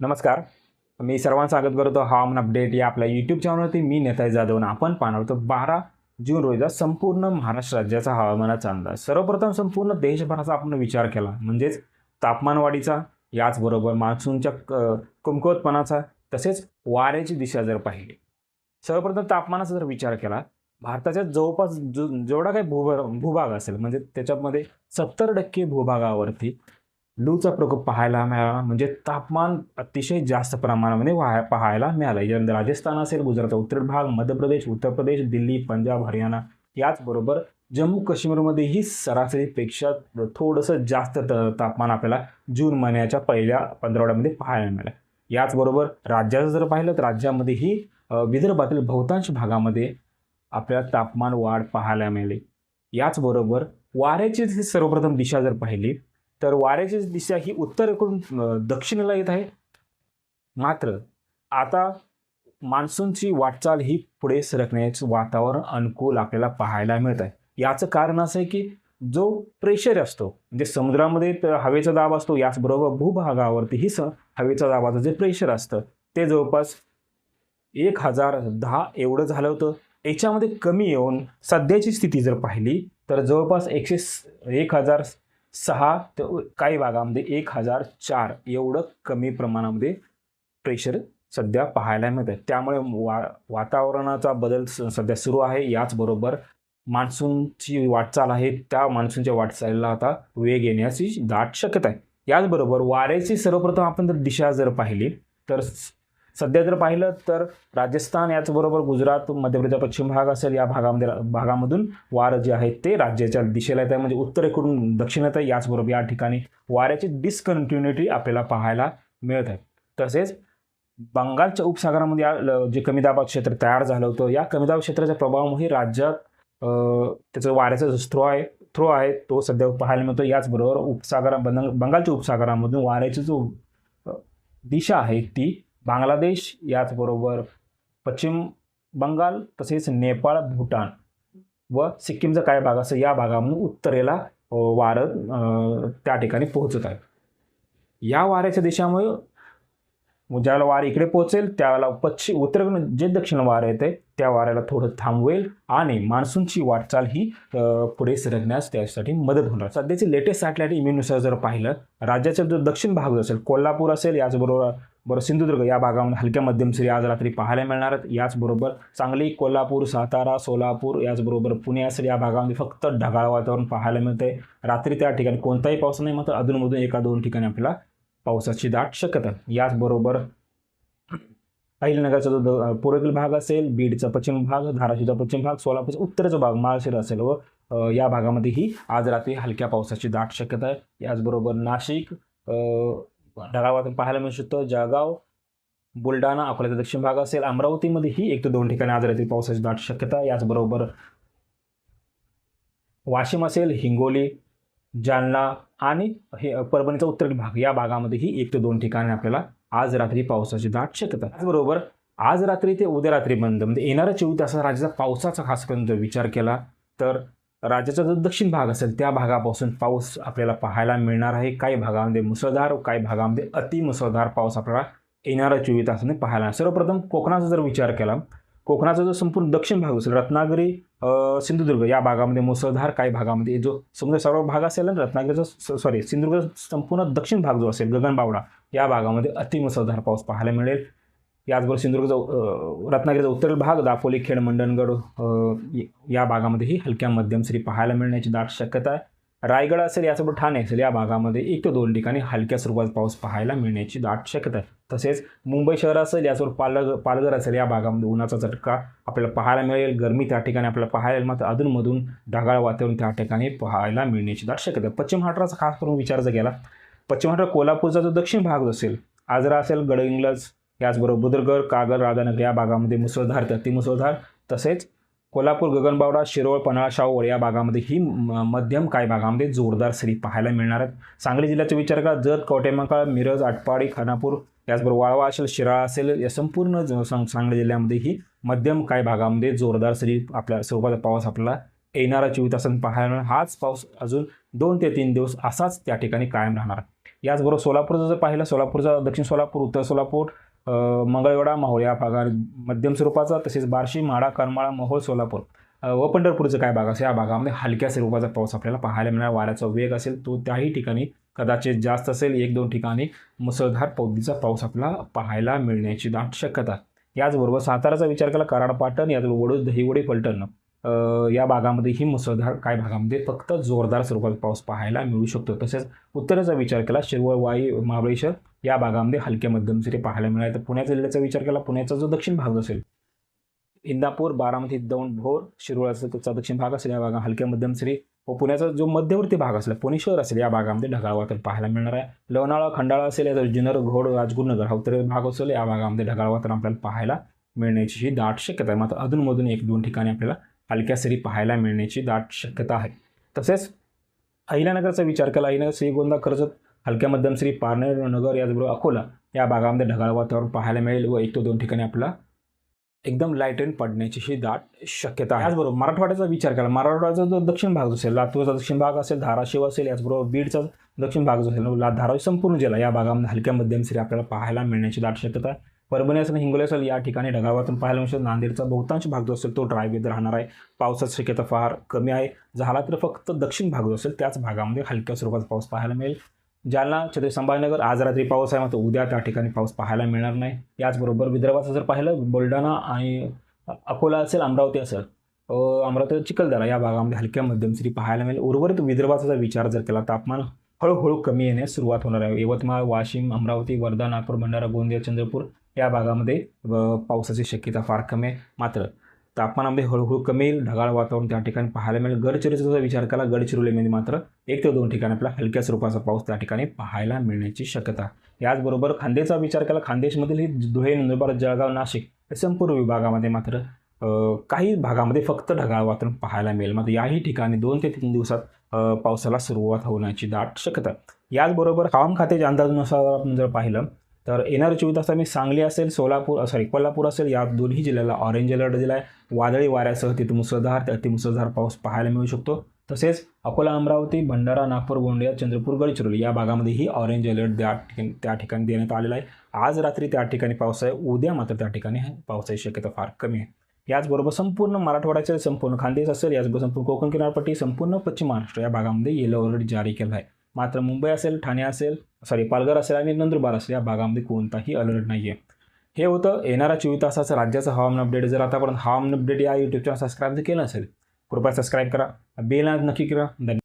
नमस्कार. मी सर्वांचं स्वागत करतो. हवामान अपडेट या आपल्या यूट्यूब चॅनलवरती मी नेताजी जाधव आणि आपण पाहणार होतो बारा जून रोजीचा संपूर्ण महाराष्ट्र राज्याचा हवामानाचा अंदाज. सर्वप्रथम संपूर्ण देशभराचा आपण विचार केला. म्हणजेच तापमानवाढीचा याचबरोबर मान्सूनच्या क कमकुवतपणाचा तसेच वाऱ्याची दिशा जर पाहिली. सर्वप्रथम तापमानाचा जर विचार केला भारताच्या जवळपास जो जेवढा काही भूभाग भूभाग असेल म्हणजे त्याच्यामध्ये सत्तर टक्के भूभागावरती लूचा प्रकोप पाहायला मिळाला. म्हणजे तापमान अतिशय जास्त प्रमाणामध्ये वाहा पाहायला मिळालं. यानंतर राजस्थान असेल गुजरातचा उत्तर भाग मध्य प्रदेश उत्तर प्रदेश दिल्ली पंजाब हरियाणा याचबरोबर जम्मू काश्मीरमध्येही सरासरीपेक्षा थोडंसं जास्त त तापमान आपल्याला जून महिन्याच्या पहिल्या पंधरवड्यामध्ये पाहायला मिळालं. याचबरोबर राज्याचं जर पाहिलं तर राज्यामध्येही विदर्भातील बहुतांश भागामध्ये आपल्याला तापमान वाढ पाहायला मिळाली. याचबरोबर वाऱ्याची सर्वप्रथम दिशा जर पाहिली तर वाऱ्याची दिशा ही उत्तरेकडून दक्षिणेला येत आहे. मात्र आता मान्सूनची वाटचाल ही पुढे सरकण्याचं वातावरण अनुकूल आपल्याला पाहायला मिळत आहे. याचं कारण असं आहे की जो प्रेशर असतो म्हणजे समुद्रामध्ये तर हवेचा दाब असतो याचबरोबर भूभागावरतीही स हवेचा दाबाचं जे प्रेशर असतं ते जवळपास एक हजार दहा एवढं झालं होतं. याच्यामध्ये कमी येऊन सध्याची स्थिती जर पाहिली तर जवळपास एकशे एक हजार सहा ते काही भागामध्ये एक हजार चार एवढं कमी प्रमाणामध्ये प्रेशर सध्या पाहायला मिळतं त्यामुळे वा वातावरणाचा बदल स सध्या सुरू आहे. याचबरोबर मान्सूनची वाटचाल आहे. त्या मान्सूनच्या वाटचालीला आता वेग येण्याची दाट शक्यता आहे. याचबरोबर वाऱ्याची सर्वप्रथम आपण जर दिशा जर पाहिली तर सध्या जर पाहिलं तर राजस्थान याचबरोबर गुजरात मध्य प्रदेश पश्चिम भाग असेल या भागामध्ये भागामधून वारं जे आहेत ते राज्याच्या दिशेला येत आहे म्हणजे उत्तरेकडून दक्षिणेत आहे. याचबरोबर या ठिकाणी वाऱ्याची डिसकंटिन्युटी आपल्याला पाहायला मिळत आहे. तसेच बंगालच्या उपसागरामध्ये या ल- जे कमी दाबात क्षेत्र तयार झालं होतं या कमी दाब क्षेत्राच्या प्रभावामुळे राज्यात त्याचं वाऱ्याचा जो थ्रो आहे थ्रो आहे तो सध्या पाहायला मिळतो याचबरोबर उपसागरा बंगाल बंगालच्या उपसागरामधून वाऱ्याची जो दिशा आहे ती बांगलादेश याचबरोबर पश्चिम बंगाल तसेच नेपाळ भूटान व सिक्कीमचा काही भाग असं या भागामधून उत्तरेला वारं त्या ठिकाणी पोहोचत आहे या वाऱ्याच्या दिशामुळे ज्यावेळेला वार इकडे पोहोचेल त्यावेळेला पश्चिम उत्तरेकडून जे दक्षिण वारं येते त्या वाऱ्याला थोडं थांबवेल आणि मान्सूनची वाटचाल ही पुढे सरकण्यास त्यासाठी मदत होणार. सध्याची लेटेस्ट सॅटेलाईट इम्युनुसार जर पाहिलं राज्याचा जो दक्षिण भाग असेल कोल्हापूर असेल याचबरोबर बरं सिंधुदुर्ग या भागामध्ये हलक्या मध्यम सरी आज रात्री पाहायला मिळणार आहेत याचबरोबर सांगली कोल्हापूर सातारा सोलापूर याचबरोबर पुणे असेल या भागामध्ये फक्त ढगाळ वातावरण पाहायला मिळते रात्री त्या ठिकाणी कोणताही पाऊस नाही मात्र अधूनमधून एका दोन ठिकाणी आपल्याला पावसाची दाट शक्यता. आहे. याचबरोबर अहिलनगरचा जो द- पूर्वेकडील भाग असेल बीडचा पश्चिम भाग धाराशिवचा पश्चिम भाग सोलापूरचा उत्तरेचा भाग माळशिर असेल व या भागामध्येही आज रात्री हलक्या पावसाची दाट शक्यता आहे. याचबरोबर नाशिक अ, ढगाळ वातावरण पाहायला मिळू शकतं. जळगाव बुलढाणा अकोल्याचा दक्षिण भाग असेल. अमरावतीमध्येही एक ते दोन ठिकाणी आज रात्री पावसाची दाट शक्यता याचबरोबर वाशिम असेल हिंगोली जालना आणि हे परभणीचा उत्तर भाग या भागामध्येही एक ते दोन ठिकाणी आपल्याला आज रात्री पावसाची दाट शक्यता त्याचबरोबर आज रात्री ते उद्या रात्रीपर्यंत म्हणजे येणाऱ्या चोवीस तासात राज्याचा पावसाचा खास करून जर विचार केला तर राज्याचा जो दक्षिण भाग असेल त्या भागापासून पाऊस आपल्याला पाहायला मिळणार आहे. काही भागामध्ये मुसळधार काही भागामध्ये अतिमुसळधार पाऊस आपल्याला येणाऱ्या चोवीस तासाने पाहायला सर्वप्रथम कोकणाचा जर विचार केला कोकणाचा जो संपूर्ण दक्षिण भाग असेल रत्नागिरी सिंधुदुर्ग या भागामध्ये मुसळधार काही भागामध्ये जो समुद्र सर्व भाग असेल ना रत्नागिरीचा सॉरी सिंधुदुर्ग संपूर्ण दक्षिण भाग जो असेल गगनबावडा या भागामध्ये अतिमुसळधार पाऊस पाहायला मिळेल. याचबरोबर सिंधुदुर्गचा रत्नागिरीचा उत्तरील भाग दापोली खेड मंडणगड या भागामध्येही हलक्या मध्यम सरी पाहायला मिळण्याची दाट शक्यता आहे. रायगड असेल याचबरोबर ठाणे असेल या भागामध्ये एक ते दोन ठिकाणी हलक्या स्वरूपात पाऊस पाहायला मिळण्याची दाट शक्यता आहे. तसेच मुंबई शहर असेल याचबरोबर पालघर पालघर असेल या भागामध्ये उन्हाचा झटका आपल्याला पाहायला मिळेल. गरमी त्या ठिकाणी आपल्याला पाहायला मात्र अधूनमधून ढगाळ वातावरण त्या ठिकाणी पाहायला मिळण्याची दाट शक्यता आहे. पश्चिम महाराष्ट्राचा खास करून विचार जर केला पश्चिम महाराष्ट्र कोल्हापूरचा जो दक्षिण भाग असेल आजरा असेल गडहिंग्लज याचबरोबर बुदरगड कागल राधानगर या भागामध्ये मुसळधार तर ती मुसळधार. तसेच कोल्हापूर गगनबावडा शिरोळ पन्हाळा शाहूवड या भागामध्ये ही म- मध्यम काही भागामध्ये जोरदार सरी पाहायला मिळणार आहेत. सांगली जिल्ह्याचा विचार करा. जत कवटेमकाळ मिरज आटपाडी खानापूर याचबरोबर वाळवा असेल शिराळा असेल या संपूर्ण ज- सांग सांगली जिल्ह्यामध्ये ही मध्यम काही भागामध्ये जोरदार सरी आपल्या स्वरूपाचा पाऊस आपल्याला येणारा चोवीस तासांत पाहायला मिळणार. हाच पाऊस अजून दोन ते तीन दिवस असाच त्या ठिकाणी कायम राहणार. याचबरोबर सोलापूरचं जर पाहिलं सोलापूरचा दक्षिण सोलापूर उत्तर सोलापूर मंगळवेढा माहोळ या भागात मध्यम स्वरूपाचा तसेच बार्शी माडा करमाळा माहोळ सोलापूर व पंढरपूरचं काय भाग असेल या भागामध्ये हलक्या स्वरूपाचा पाऊस आपल्याला पाहायला मिळणार. वाऱ्याचा वेग असेल तो त्याही ठिकाणी कदाचित जास्त असेल एक दोन ठिकाणी मुसळधार पौदीचा पाऊस आपल्याला पाहायला मिळण्याची दाट शक्यता याचबरोबर साताराचा विचार केला कराड पाटण याचबरोबर वडूज दहिवडी पलटण. या भागामध्ये ही मुसळधार काय भागामध्ये फक्त जोरदार स्वरूपात पाऊस पाहायला मिळू शकतो. तसेच उत्तरेचा विचार केला शिरवळ वाई महाबळेश्वर या भागामध्ये हलक्या मध्यम सरी पाहायला मिळाले. तर पुण्याच्या जिल्ह्याचा विचार केला पुण्याचा जो दक्षिण भाग असेल इंदापूर बारामती दौंड भोर शिरोळाचा त्याचा दक्षिण भाग असेल या भागात हलक्या मध्यम सरी व पुण्याचा जो मध्यवर्ती भाग असेल पुणे शहर असेल या भागामध्ये ढगाळ वातावरण पाहायला मिळणार आहे. लोणाळा खंडाळा असेल याचा जुन्नर घोड राजगुरुनगर हा उत्तर भाग असेल या भागामध्ये ढगाळ वातावरण आपल्याला पाहायला मिळण्याची ही दाट शक्यता आहे. मात्र अधूनमधून एक दोन ठिकाणी आपल्याला हलक्या सरी पाहायला मिळण्याची दाट शक्यता आहे. तसेच अहिल्यानगरचा विचार केला अहिल्यानगर श्रीगोंदा कर्जत हलक्या मध्यम श्री पारनेर नगर याचबरोबर अकोला या भागामध्ये ढगाळ वातावरण पाहायला मिळेल व एक तो दोन ठिकाणी आपला एकदम लाइट रेन पडण्याची ही दाट शक्यता आहे. याचबरोबर मराठवाड्याचा विचार केला मराठवाड्याचा जो दक्षिण भाग असेल लातूरचा दक्षिण भाग असेल धाराशिव असेल याचबरोबर बीडचा दक्षिण भाग जो असेल धाराशिव संपूर्ण जिल्हा या भागामध्ये हलक्या मध्यम श्री आपल्याला पाहायला मिळण्याची दाट शक्यता आहे. परभणी असेल हिंगोली असेल या ठिकाणी ढगावातून पाहायला मिळतो नांदेडचा बहुतांश भाग जो असेल तो ड्राय वेदर राहणार आहे. पावसाची शक्यता फार कमी आहे. झाला तर फक्त दक्षिण भाग जो असेल त्याच भागामध्ये हलक्या स्वरूपाचा पाऊस पाहायला मिळेल. जालना छत्रपती संभाजीनगर आज रात्री पाऊस आहे मात्र उद्या त्या ठिकाणी पाऊस पाहायला मिळणार नाही. याचबरोबर विदर्भाचं जर पाहिलं बुलढाणा आणि अकोला असेल अमरावती असेल अमरावती चिखलदरा या भागामध्ये हलक्या मध्यम सरी पाहायला मिळेल. उर्वरित विदर्भाचा जर विचार जर केला तापमान हळूहळू कमी येण्यास सुरुवात होणार आहे. यवतमाळ वाशिम अमरावती वर्धा नागपूर भंडारा गोंदिया चंद्रपूर या भागामध्ये पावसाची शक्यता फार कमी आहे. मात्र तापमानामध्ये हळूहळू कमी येईल ढगाळ वातावरण त्या ठिकाणी पाहायला मिळेल. गडचिरोलीचा जर विचार केला गडचिरोलीमध्ये मात्र एक ते दोन ठिकाणी आपला हलक्या स्वरूपाचा पाऊस त्या ठिकाणी पाहायला मिळण्याची शक्यता याचबरोबर खांदेचा विचार केला खान्देशमधील ही धुळे नंदुरबार जळगाव नाशिक या संपूर्ण विभागामध्ये मात्र काही भागामध्ये फक्त ढगाळ वातावरण पाहायला मिळेल. मात्र याही ठिकाणी दोन ते तीन दिवसात पावसाला सुरुवात होण्याची दाट शक्यता याचबरोबर हवामान खात्याच्या अंदाजानुसार आपण जर पाहिलं तर येणारे चोवीस तासांनी मी सांगली असेल सोलापूर सॉरी कोल्हापूर असेल या दोन्ही जिल्ह्याला ऑरेंज अलर्ट दिला आहे. वादळी वाऱ्यासह तिथे मुसळधार ते अतिमुसळधार पाऊस पाहायला मिळू शकतो. तसेच अकोला अमरावती भंडारा नागपूर गोंदिया चंद्रपूर गडचिरोली या भागामध्येही ऑरेंज अलर्ट त्या ठिकाणी त्या ठिकाणी देण्यात आलेला आहे. आज रात्री त्या ठिकाणी पाऊस आहे उद्या मात्र त्या ठिकाणी पावसाची शक्यता फार कमी आहे. याचबरोबर संपूर्ण मराठवाड्याचे संपूर्ण खानदेश असेल याचबरोबर संपूर्ण कोकण किनारपट्टी संपूर्ण पश्चिम महाराष्ट्र या भागामध्ये येलो अलर्ट जारी केला आहे. मात्र मुंबई असेल ठाणे असेल सॉरी पालघर असेल आणि नंदुरबार असेल या भागामध्ये कोणताही अलर्ट नाही आहे हे होतं येणाऱ्या चोवीस तासाचं राज्याचं हवामान अपडेट जर आतापर्यंत हवामान अपडेट या यूट्यूब चॅनल सबस्क्राईब केलं असेल कृपया सबस्क्राईब करा. बेल नक्की करा. धन्यवाद.